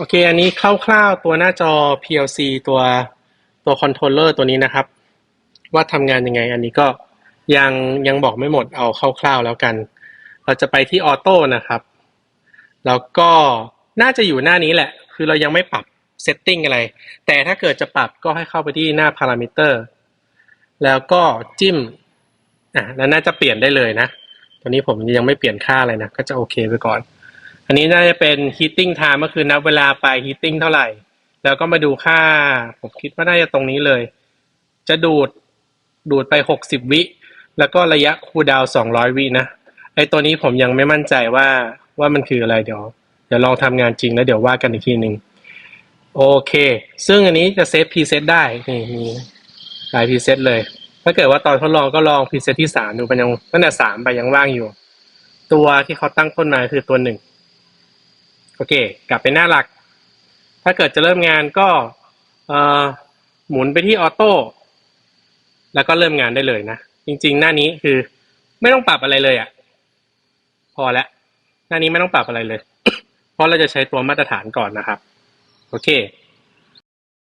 โอเค อันนี้คร่าวๆตัวหน้าจอ PLC ตัวตัวคอนโทรลเลอร์ตัวนี้นะครับ ว่าทำงานยังไง อันนี้ก็ยังยังบอกไม่หมดเอาคร่าวๆแล้วกัน เราจะไปที่ออโต้นะครับ แล้วก็น่าจะอยู่หน้านี้แหละ คือเรายังไม่ปรับเซตติ้งอะไร แต่ถ้าเกิดจะปรับก็ให้เข้าไปที่หน้าพารามิเตอร์ แล้วก็จิ้ม อะ แล้วน่าจะเปลี่ยนได้เลยนะ ตอนนี้ผมยังไม่เปลี่ยนค่าอะไรนะ ก็จะโอเคไปก่อน อันนี้น่าจะเป็น heating time ก็คือนับเวลาไป heating เท่าไหร่ แล้วก็มาดูค่า ผมคิดว่าน่าจะตรงนี้เลย จะดูดดูดไป 60 วิ แล้วก็ระยะคูลดาวน์200 วินะ ไอตัวนี้ผมยังไม่มั่นใจว่าว่ามันคืออะไรเดี๋ยว เดี๋ยวลองทำงานจริงแล้วเดี๋ยวว่ากันอีกทีหนึ่งโอเค ซึ่งอันนี้จะเซฟพรีเซตได้นี่มีหลายพรีเซตเลย ถ้าเกิดว่าตอนทดลองก็ลองพรีเซตที่สามดูมันยังตั้งแต่สามไปยังว่างอยู่ ตัวที่เขาตั้งต้นมาคือตัวหนึ่ง โอเค กลับไปหน้าหลัก ถ้าเกิดจะเริ่มงานก็หมุนไปที่ออโต้แล้วก็เริ่มงานได้เลยนะ จริง ๆ หน้านี้คือไม่ต้องปรับอะไรเลยอะ่ะ พอแล้วหน้านี้ไม่ต้องปรับอะไรเลย เพราะเราจะใช้ตัวมาตรฐานก่อนนะครับ โอเค